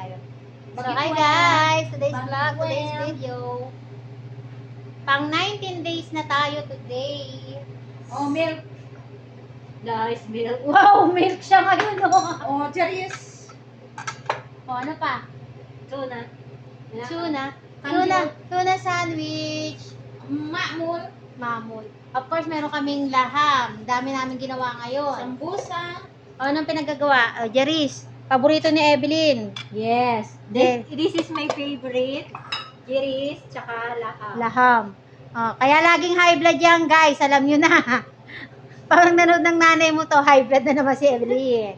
tayo. So, hi guys! Today's vlog, today's video. Pang 19 days na tayo today. Oh, milk. Guys, milk. Wow, milk siya ngayon, oh. Oh, Charis. O, ano pa? Tuna. Tuna. Tuna. Tuna sandwich. Makmul. Mamul. Of course, meron kaming laham. Dami namin ginawa ngayon. Sambusa. O, anong pinagagawa? O, Jeris, paborito ni Evelyn. Yes. This- This, is my favorite. Jiris, tsaka laham. Laham. O, kaya laging high blood yan, guys. Alam nyo na. Parang nanood ng nanay mo to, high blood na naman si Evelyn.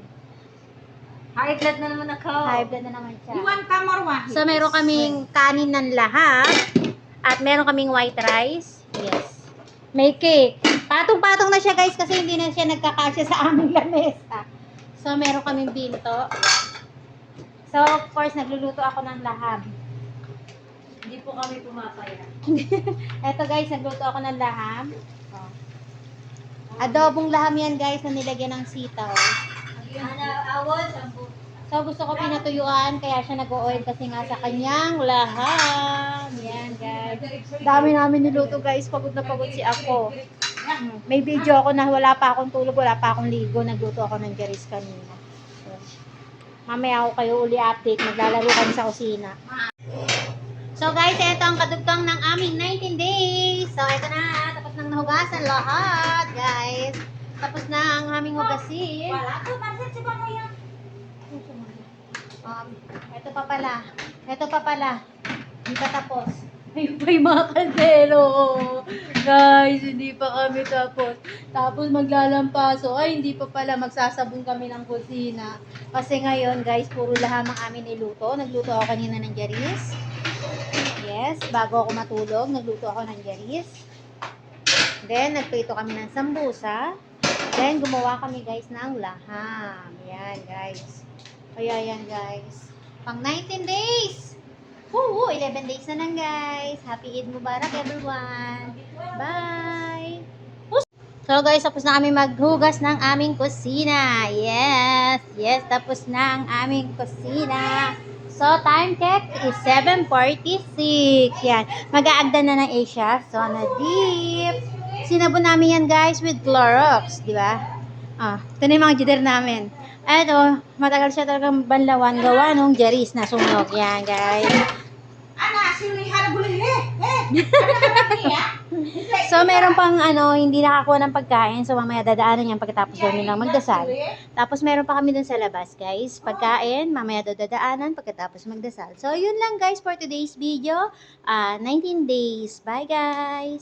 High blood na naman ako. High blood na naman siya. Iwan ka marwahi. So, meron kaming kanin ng laham. At meron kaming white rice. Yes. May cake. Patong-patong na siya guys kasi hindi na siya nagkakasya sa aming lamesa. So, meron kaming binto. So, of course, nagluluto ako ng laham. Hindi po kami pumapaya. Eto guys, nagluto ako ng laham. Oh. Adobong laham yan guys na nilagyan ng sitaw. So, gusto ko pinatuyuan, kaya siya nag-oil kasi nga sa kanyang laham. Yan, guys. Dami namin niluto, guys. Pagod na pagod si ako. May video ako na wala pa akong tulog, wala pa akong ligo. Nagluto ako ng Jeris kanina. So, mamaya ako kayo uli update. Maglalaro kami sa kusina. So, guys, ito ang kadugtong ng aming 19 days. So, ito na. Tapos nang nahugasan lahat, guys. Tapos na ang aming hugasin. Wala to, pansit si Pamaya. Um, ito pa pala. Ito pa pala. Hindi pa tapos. Ayun pa yung mga kaldero. Guys, hindi pa kami tapos. Tapos maglalampaso. Ay, hindi pa pala. Magsasabong kami ng kusina. Kasi ngayon, guys, puro laham ang amin niluto. Nagluto ako kanina ng jaris. Yes, bago ako matulog, nagluto ako ng jaris. Then, nagprito kami ng sambusa. Then, gumawa kami, guys, ng laham. Yan, guys. Kaya yan guys. Pang 19 days! Woo! 11 days na lang guys. Happy Eid Mubarak everyone. Bye! So guys, tapos na kami maghugas ng aming kusina. Yes! Yes, tapos na ang aming kusina. So, time check is 7.46. Yan. Mag-aagda na ng Asia. So, na deep. Sinabon namin yan guys with Clorox. Di ba? Ah, ito na yung mga jider namin. Eto, matagal siya talagang banlawan gawa nung Jeris na sunog. Yan, guys. So, meron pang ano, hindi nakakuha ng pagkain. So, mamaya dadaanan yan pagkatapos daw nilang magdasal. Tapos, meron pa kami dun sa labas, guys. Pagkain, mamaya dadaanan pagkatapos magdasal. So, yun lang, guys, for today's video. Ah, 19 days. Bye, guys!